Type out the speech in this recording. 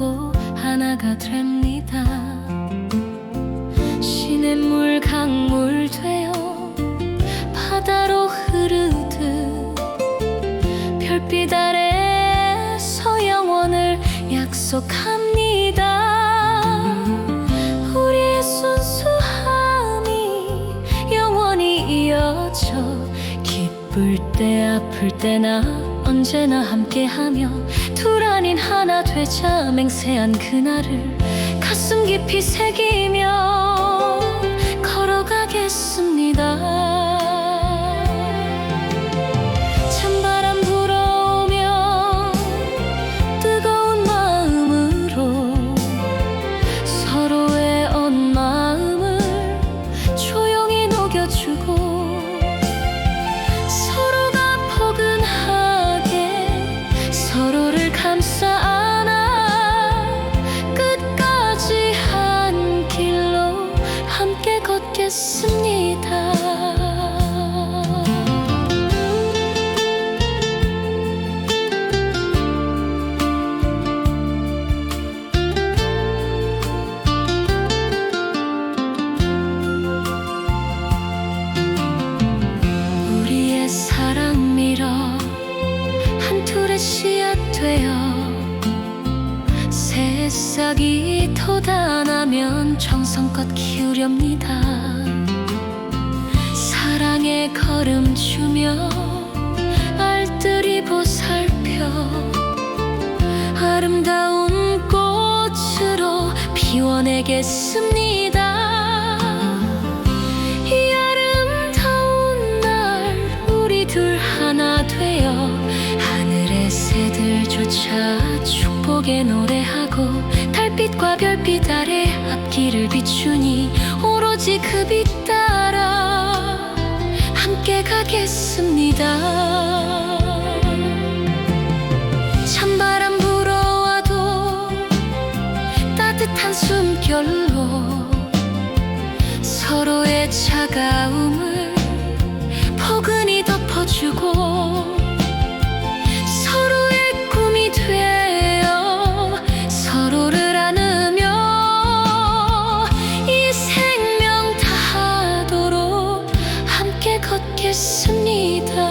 잡고 하나가 됩니다. 시냇물 강물 되어 바다로 흐르듯 별빛 아래서 영원을 약속합니다. 기쁠 때 아플 때나 언제나 함께하며 둘 아닌 하나 되자 맹세한 그날을 가슴 깊이 새기며 걸어가겠습니다. 찬바 감싸 안아 끝까지 한 길로 함께 걷겠습니다. 돋아나면 정성껏 키우렵니다. 사랑의 걸음 주며 알뜰히 보살펴 아름다운 꽃으로 피워내겠습니다. 이 아름다운 날 우리 둘 하나 되어 하늘의 새들조차 축복의 노래하고 달빛과 별빛 아래 앞길을 비추니 오로지 그 빛 따라 함께 가겠습니다. 찬바람 불어와도 따뜻한 숨결로 서로의 차가움을 포근히 덮어주고 있습니다.